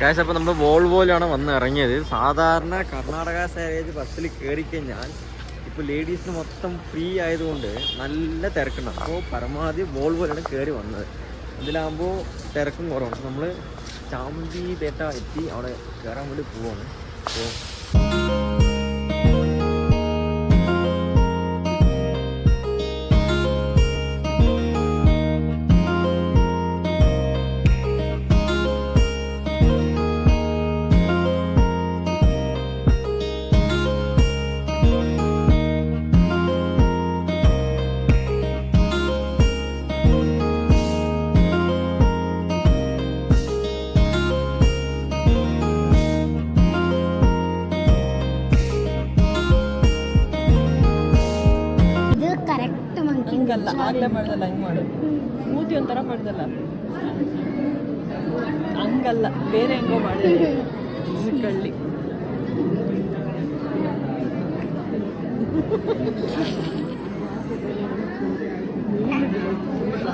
Guys അപ്പോൾ നമ്മൾ വോൾവോയിലാണ് വന്ന് ഇറങ്ങിയത്. സാധാരണ കർണാടക സാരേജ് ബസ്സിൽ കയറി കഴിഞ്ഞാൽ ഇപ്പോൾ ലേഡീസിന് മൊത്തം ഫ്രീ ആയതുകൊണ്ട് നല്ല തിരക്കുണ്ടാവും അപ്പോൾ പരമാവധി വോൾവോയിലാണ് കയറി വന്നത്. ഇതിലാകുമ്പോൾ തിരക്കും കുറവാണ്. നമ്മൾ ചാമന്തി പേട്ട എത്തി. അവിടെ കയറാൻ വേണ്ടി പോവാണ്. അപ്പോൾ ಆಗ್ಲೇ ಮಾಡ್ದಲ್ಲ, ಹಂಗೆ ಮಾಡು. ಮೂತಿ ಒಂಥರ ಮಾಡ್ದಲ್ಲ. ಹಂಗಲ್ಲ, ಬೇರೆ ಹೆಂಗೋ ಮಾಡಿದೆ. ಕಳ್ಳಿ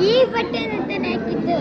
ಈ ಬಟ್ಟೆ ಹಾಕಿದ್ದು.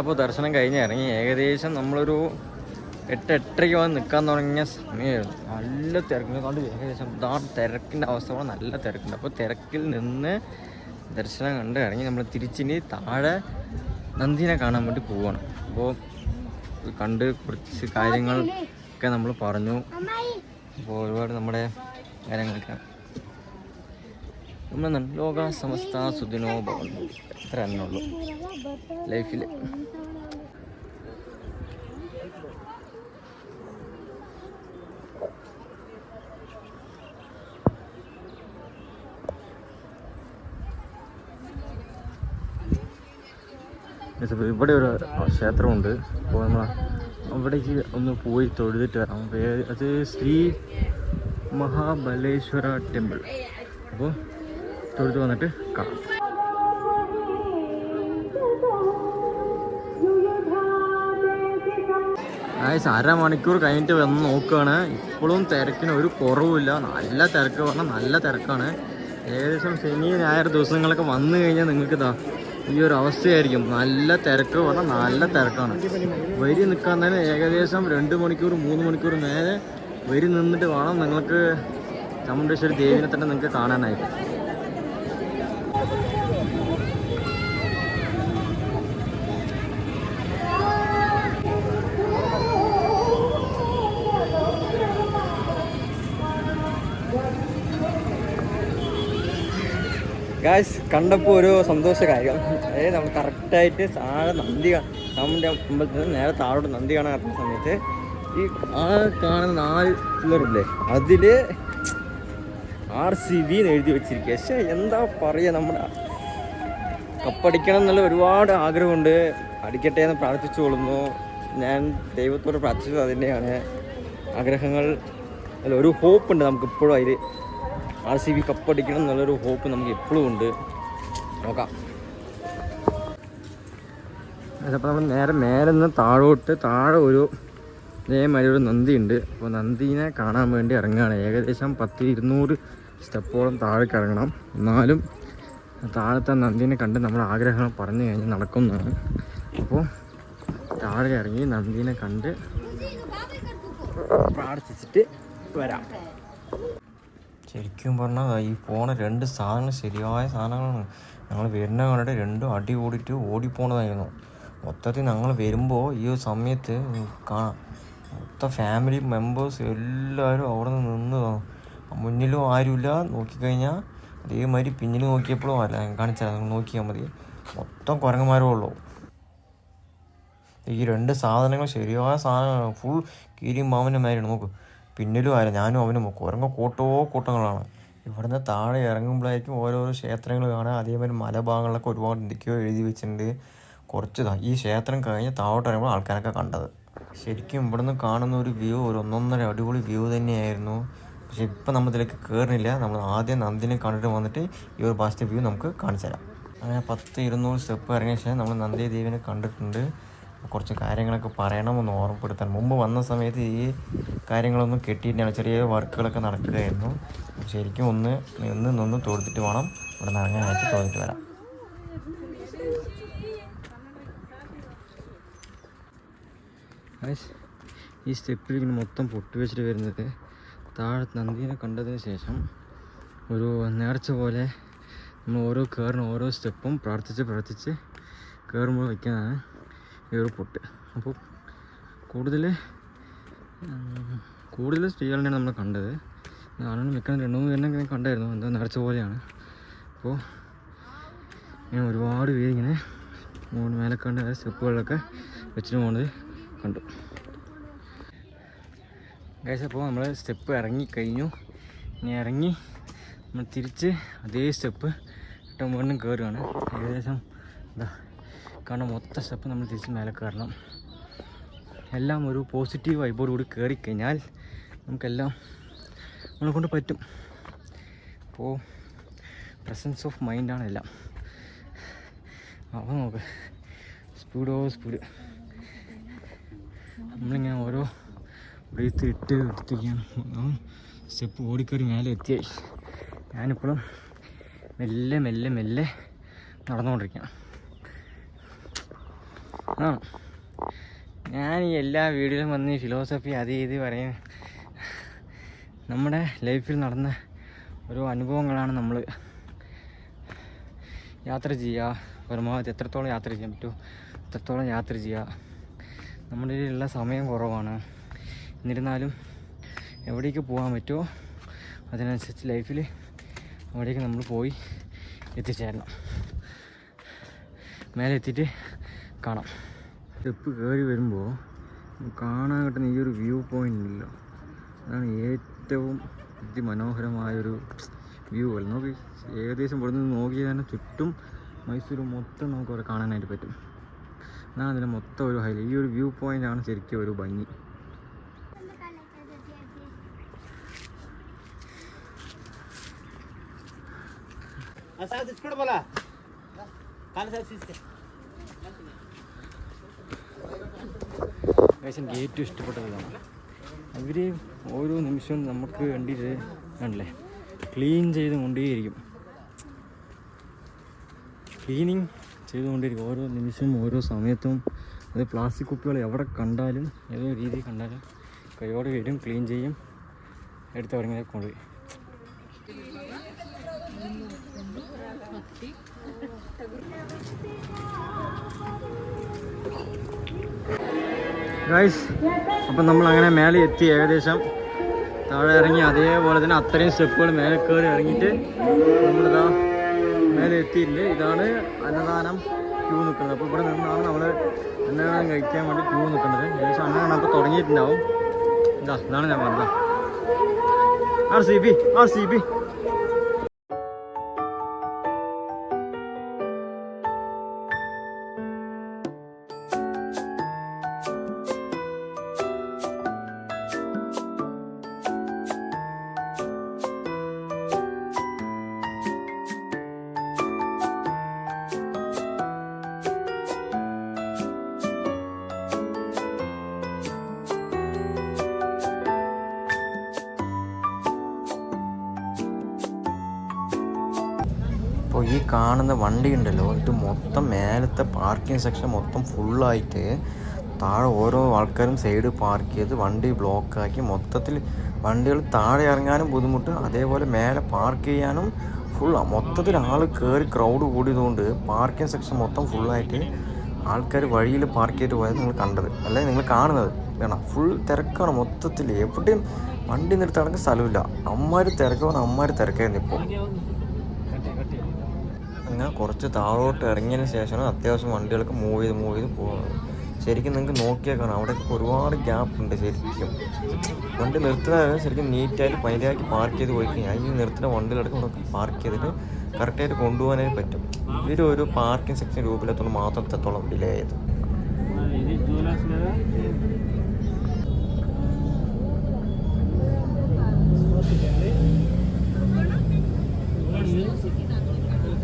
അപ്പോൾ ദർശനം കഴിഞ്ഞ് ഇറങ്ങി. ഏകദേശം നമ്മളൊരു എട്ട് എട്ടരയ്ക്ക് വന്ന് നിൽക്കാൻ തുടങ്ങിയ സമയമായിരുന്നു നല്ല തിരക്കിനെ കണ്ട്. ഏകദേശം ഇതാ തിരക്കിന്റെ അവസ്ഥ നല്ല തിരക്കുണ്ട്. അപ്പോൾ തിരക്കിൽ നിന്ന് ദർശനം കണ്ട് ഇറങ്ങി നമ്മൾ തിരിച്ചിനി താഴെ നന്ദിനെ കാണാൻ വേണ്ടി പോവുകയാണ് അപ്പോൾ കണ്ട് കുറച്ച് കാര്യങ്ങൾ ഒക്കെ നമ്മൾ പറഞ്ഞു അപ്പോൾ ഒരുപാട് നമ്മുടെ കാര്യങ്ങളൊക്കെ നമ്മൾ ലോക സമസ്ത സുദിനോ എത്ര തന്നെ ഉള്ളു ലൈഫിൽ ഇവിടെ ഒരു ക്ഷേത്രമുണ്ട്. അപ്പോൾ നമ്മൾ അവിടേക്ക് ഒന്ന് പോയി തൊഴുതിട്ട് വരാം. അത് ശ്രീ മഹാബലേശ്വര ടെമ്പിൾ. അപ്പോൾ തൊഴുത് വന്നിട്ട് കാണാം. ആയിസ് അരമണിക്കൂർ കഴിഞ്ഞിട്ട് വന്ന് നോക്കുകയാണ്. ഇപ്പോഴും തിരക്കിന് ഒരു കുറവുമില്ല. നല്ല തിരക്ക് പറഞ്ഞാൽ നല്ല തിരക്കാണ്. ഏകദേശം ശനി ഞായർ ദിവസങ്ങളൊക്കെ വന്നു കഴിഞ്ഞാൽ നിങ്ങൾക്ക് ഇതാ ഈ ഒരു അവസ്ഥയായിരിക്കും. നല്ല തിരക്ക് പറഞ്ഞാൽ നല്ല തിരക്കാണ്. വരി നിൽക്കാൻ തന്നെ ഏകദേശം രണ്ട് മണിക്കൂർ മൂന്ന് മണിക്കൂർ നേരെ വരി നിന്നിട്ട് വേണം നിങ്ങൾക്ക് ചമുണ്ടേശ്വരി ദേവിനെ തന്നെ നിങ്ങൾക്ക് കാണാനായിട്ട്. ഗായ്സ് കണ്ടപ്പോൾ ഒരു സന്തോഷ കാര്യം. അതായത് നമ്മൾ കറക്റ്റായിട്ട് താഴെ നന്ദി നമ്മുടെ അമ്പലത്തിൽ നിന്ന് നേരെ താഴോട്ട് നന്ദി കാണാൻ ഇറങ്ങുന്ന സമയത്ത് ഈ ആ കാണുന്ന നാല് പിള്ളേരില്ലേ അതിൽ ആർ സി ബി എന്ന് എഴുതി വെച്ചിരിക്കുക. പക്ഷേ എന്താ പറയുക നമ്മുടെ കപ്പടിക്കണം എന്നുള്ള ഒരുപാട് ആഗ്രഹമുണ്ട്. അടിക്കട്ടെ എന്ന് പ്രാർത്ഥിച്ചു കൊള്ളുന്നു. ഞാൻ ദൈവത്തോട് പ്രാർത്ഥിച്ചത് അതിന്റെയാണ് ആഗ്രഹങ്ങൾ അല്ല ഒരു ഹോപ്പ് ഉണ്ട് നമുക്ക് ഇപ്പോഴും അതിൽ ആർ സി ബി കപ്പടിക്കണം എന്നുള്ളൊരു ഹോപ്പ് നമുക്ക് എപ്പോഴും ഉണ്ട്. നോക്കാം. അപ്പോൾ നമ്മൾ നേരെ മേലെ നിന്ന് താഴോട്ട് താഴെ ഒരു ഇതേമാതിരി ഒരു നന്ദി ഉണ്ട് അപ്പോൾ നന്ദീനെ കാണാൻ വേണ്ടി ഇറങ്ങുകയാണ്. ഏകദേശം പത്ത് ഇരുന്നൂറ് സ്റ്റെപ്പോളം താഴേക്ക് ഇറങ്ങണം. എന്നാലും താഴത്തെ നന്ദീനെ കണ്ട് നമ്മൾ ആഗ്രഹങ്ങൾ പറഞ്ഞു കഴിഞ്ഞാൽ നടക്കുന്നതാണ് അപ്പോൾ താഴെ ഇറങ്ങി നന്ദീനെ കണ്ട് പ്രാർത്ഥിച്ചിട്ട് വരാം. ശരിക്കും പറഞ്ഞാൽ ഈ പോണ രണ്ട് സാധനങ്ങൾ ശരിയായ സാധനങ്ങളാണ്. ഞങ്ങൾ വരുന്ന കണ്ടിട്ട് രണ്ടും അടി ഓടിട്ട് ഓടിപ്പോണതായിരുന്നു. മൊത്തത്തിൽ ഞങ്ങൾ വരുമ്പോൾ ഈ ഒരു സമയത്ത് കാണാം. മൊത്തം ഫാമിലി മെമ്പേഴ്സ് എല്ലാവരും അവിടെ നിന്ന് നിന്നതാണ് മുന്നിലും ആരുമില്ല. നോക്കിക്കഴിഞ്ഞാൽ അതേമാതിരി പിന്നിൽ നോക്കിയപ്പോഴും അല്ല കാണിച്ചാൽ നോക്കിയാൽ മതി. മൊത്തം കുരങ്ങന്മാരേ ഉള്ളൂ. ഈ രണ്ട് സാധനങ്ങൾ ശരിയായ സാധനങ്ങളാണ്. ഫുൾ കീരിയും മാമന്റെ മാതിരിയാണ് നോക്ക്. പിന്നിലും ആരാ? ഞാനും അവനും കുരങ്ങ കൂട്ടമോ കൂട്ടങ്ങളാണ്. ഇവിടുന്ന് താഴെ ഇറങ്ങുമ്പോഴായിരിക്കും ഓരോരോ ക്ഷേത്രങ്ങൾ കാണാം അതേമാതിരി മലഭാഗങ്ങളിലൊക്കെ ഒരുപാട് എന്തൊക്കെയോ എഴുതി വെച്ചിട്ടുണ്ട്. കുറച്ച് ഈ ക്ഷേത്രം കഴിഞ്ഞ് താഴോട്ട് ഇറങ്ങുമ്പോൾ ആൾക്കാരൊക്കെ കണ്ടത്. ശരിക്കും ഇവിടുന്ന് കാണുന്ന ഒരു വ്യൂ ഒരു ഒന്നൊന്നര അടിപൊളി വ്യൂ തന്നെയായിരുന്നു. പക്ഷെ ഇപ്പം നമ്മൾ ഇതിലേക്ക് കയറുന്നില്ല നമ്മൾ ആദ്യം നന്ദിനെ കണ്ടിട്ട് വന്നിട്ട് ഈ ഒരു പാസ്റ്റ് വ്യൂ നമുക്ക് കാണിച്ചു തരാം. അങ്ങനെ പത്ത് ഇരുന്നൂറ് സ്റ്റെപ്പ് ഇറങ്ങിയ ശേഷം നമ്മൾ നന്ദി ദേവിനെ കണ്ടിട്ടുണ്ട്. കുറച്ച് കാര്യങ്ങളൊക്കെ പറയണമെന്ന് ഓർമ്മപ്പെടുത്താൻ. മുമ്പ് വന്ന സമയത്ത് ഈ കാര്യങ്ങളൊന്നും കെട്ടിയിട്ടാണ് ചെറിയ വർക്കുകളൊക്കെ നടക്കുകയായിരുന്നു. ശരിക്കും ഒന്ന് നിന്ന് നിന്ന് തൊടുത്തിട്ട് വേണം ഇവിടെ നിന്ന് ആയിട്ട് തോന്നിട്ട് വരാം. ഈ സ്റ്റെപ്പിൽ ഇങ്ങനെ മൊത്തം പൊട്ടി വെച്ചിട്ട് വരുന്നത് താഴെ നന്ദീനെ കണ്ടതിന് ശേഷം ഒരു നേർച്ച പോലെ നമ്മൾ ഓരോ കയറിന് ഓരോ സ്റ്റെപ്പും പ്രാർത്ഥിച്ച് പ്രാർത്ഥിച്ച് കയറുമ്പോൾ വയ്ക്കുന്നതാണ് ഈ ഒരു പൊട്ട് അപ്പോൾ കൂടുതൽ കൂടുതൽ സ്ത്രീകളുടെയാണ് നമ്മൾ കണ്ടത്. ആളുകൾ മിക്ക രണ്ട് മൂന്ന് പേരിനെ കണ്ടായിരുന്നു. എന്താ നിറച്ച പോലെയാണ്. അപ്പോൾ ഇങ്ങനെ ഒരുപാട് പേരിങ്ങനെ മൂന്ന് മേലെ കണ്ട സ്റ്റെപ്പുകളിലൊക്കെ വെച്ചിട്ട് പോകുന്നത് കണ്ടു. ഗൈസ് അപ്പോൾ നമ്മൾ സ്റ്റെപ്പ് ഇറങ്ങി കഴിഞ്ഞു. ഇനി ഇറങ്ങി നമ്മൾ തിരിച്ച് അതേ സ്റ്റെപ്പ് ഇട്ട് വീണ്ടും കയറുകയാണ് ഏകദേശം എന്താ കാരണം മൊത്ത സ്റ്റെപ്പ് നമ്മൾ തിരിച്ച് മേലെ കയറണം. എല്ലാം ഒരു പോസിറ്റീവ് വൈബോട് കൂടി കയറിക്കഴിഞ്ഞാൽ നമുക്കെല്ലാം നമ്മളെ കൊണ്ട് പറ്റും. അപ്പോൾ പ്രസൻസ് ഓഫ് മൈൻഡാണ് എല്ലാം. അപ്പോൾ നോക്ക്. സ്പീഡോ സ്പീഡ് നമ്മളിങ്ങനെ ഓരോ ബ്രീത്ത് ഇട്ട് എടുത്തിരിക്കുകയാണ്. സ്റ്റെപ്പ് ഓടിക്കറി മേലെ എത്തിയായി. ഞാനിപ്പോഴും മെല്ലെ മെല്ലെ മെല്ലെ നടന്നുകൊണ്ടിരിക്കുകയാണ്. ആ ഞാൻ ഈ എല്ലാ വീഡിയോയിലും വന്ന് ഫിലോസഫി അത് ഇത് പറയും നമ്മുടെ ലൈഫിൽ നടന്ന ഓരോ അനുഭവങ്ങളാണ് നമ്മൾ യാത്ര ചെയ്യുക പരമാവധി എത്രത്തോളം യാത്ര ചെയ്യാൻ പറ്റുമോ എത്രത്തോളം യാത്ര ചെയ്യുക നമ്മുടെ ഉള്ള സമയം കുറവാണ്. എന്നിരുന്നാലും എവിടേക്ക് പോകാൻ പറ്റുമോ അതിനനുസരിച്ച് ലൈഫിൽ അവിടേക്ക് നമ്മൾ പോയി എത്തിച്ചേരണം. മേലെ എത്തിയിട്ട് കാണാം. സ്റ്റെപ്പ് കയറി വരുമ്പോൾ കാണാൻ കിട്ടുന്ന ഈ ഒരു വ്യൂ പോയിന്റ് ഇല്ല. അതാണ് ഏറ്റവും അതിമനോഹരമായൊരു വ്യൂ അല്ല. നോക്കി ഏകദേശം ഇവിടെ നിന്ന് നോക്കിയാൽ തന്നെ ചുറ്റും മൈസൂർ മൊത്തം നമുക്ക് അവിടെ കാണാനായിട്ട് പറ്റും. അതാണ് അതിന്റെ മൊത്തം ഒരു ഹൈലൈറ്റ് ഈ ഒരു വ്യൂ പോയിന്റ് ആണ് ശരിക്കും ഒരു ഭംഗി. ഗൈസ് എനിക്ക് ഏറ്റവും ഇഷ്ടപ്പെട്ടത് ഇതാണ് അവർ ഓരോ നിമിഷവും നമുക്ക് വേണ്ടിയിട്ട് ആണല്ലേ? ക്ലീൻ ചെയ്ത് കൊണ്ടേയിരിക്കും. ക്ലീനിങ് ചെയ്തുകൊണ്ടിരിക്കും ഓരോ നിമിഷവും ഓരോ സമയത്തും. അത് പ്ലാസ്റ്റിക് കുപ്പികൾ എവിടെ കണ്ടാലും ഏതോ രീതിയിൽ കണ്ടാലും കൈയോടെ വരും ക്ലീൻ ചെയ്യും. എടുത്ത് ഇറങ്ങിയതെ കൊണ്ടുപോയി ഗൈസ് അപ്പം നമ്മൾ അങ്ങനെ മേലെ എത്തി ഏകദേശം. താഴെ ഇറങ്ങി അതേപോലെ തന്നെ അത്രയും സ്റ്റെപ്പുകൾ മേലെ കയറി ഇറങ്ങിയിട്ട് നമ്മളിതാ മേലെ എത്തിയിട്ടുണ്ട്. ഇതാണ് അന്നദാനം ക്യൂ നിൽക്കുന്നത്. അപ്പോൾ ഇവിടെ നിന്നാണ് നമ്മൾ അന്നദാനം കഴിക്കാൻ വേണ്ടി ക്യൂ നിൽക്കുന്നത്. ഏകദേശം അന്നദാനം അപ്പോൾ തുടങ്ങിയിട്ടുണ്ടാവും. ഇതാ ഇതാണ് ഞാൻ പറഞ്ഞത്. R C B R C B. ഈ കാണുന്ന വണ്ടി ഉണ്ടല്ലോ ഇത് മൊത്തം മേലത്തെ പാർക്കിംഗ് സെക്ഷൻ മൊത്തം ഫുള്ളായിട്ട് താഴെ ഓരോ ആൾക്കാരും സൈഡ് പാർക്ക് ചെയ്ത് വണ്ടി ബ്ലോക്കാക്കി മൊത്തത്തിൽ വണ്ടികൾ താഴെ ഇറങ്ങാനും ബുദ്ധിമുട്ട് അതേപോലെ മേലെ പാർക്ക് ചെയ്യാനും ഫുള്ളാണ് മൊത്തത്തിൽ ആൾ കയറി ക്രൗഡ് കൂടിയതുകൊണ്ട് പാർക്കിംഗ് സെക്ഷൻ മൊത്തം ഫുള്ളായിട്ട് ആൾക്കാർ വഴിയിൽ പാർക്ക് ചെയ്തിട്ട് പോയത് നിങ്ങൾ കണ്ടത്. അല്ലെ? നിങ്ങൾ കാണുന്നത്. വേണം? ഫുൾ തിരക്കാണ് മൊത്തത്തിൽ. എവിടെയും വണ്ടി നിർത്താണെങ്കിൽ സ്ഥലമില്ല. അമ്മമാർ തിരക്കാണ് അമ്മമാർ തിരക്കായിരുന്നു ഇപ്പോൾ അങ്ങനെ കുറച്ച് താഴോട്ട് ഇറങ്ങിയതിന് ശേഷമാണ് അത്യാവശ്യം വണ്ടികൾക്ക് മൂവ് ചെയ്ത് മൂവ് ചെയ്ത് പോകുന്നത്. ശരിക്കും നിങ്ങൾക്ക് നോക്കിയാൽ കാണാം. അവിടെയൊക്കെ ഒരുപാട് ഗ്യാപ്പ് ഉണ്ട് ശരിക്കും. വണ്ടി നിർത്തുന്നത് ശരിക്കും നീറ്റായിട്ട് പൈലാക്കി പാർക്ക് ചെയ്ത് പോയി കഴിഞ്ഞാൽ ഈ നിർത്തുന്ന വണ്ടികളൊക്കെ നമുക്ക് പാർക്ക് ചെയ്തിട്ട് കറക്റ്റായിട്ട് കൊണ്ടുപോകാനായിട്ട് പറ്റും. ഇവർ ഒരു പാർക്കിംഗ് സെക്ഷൻ രൂപത്തിലെത്തോളം മാത്രം എത്തോളം ഡിലേ ആയത്? Thank you.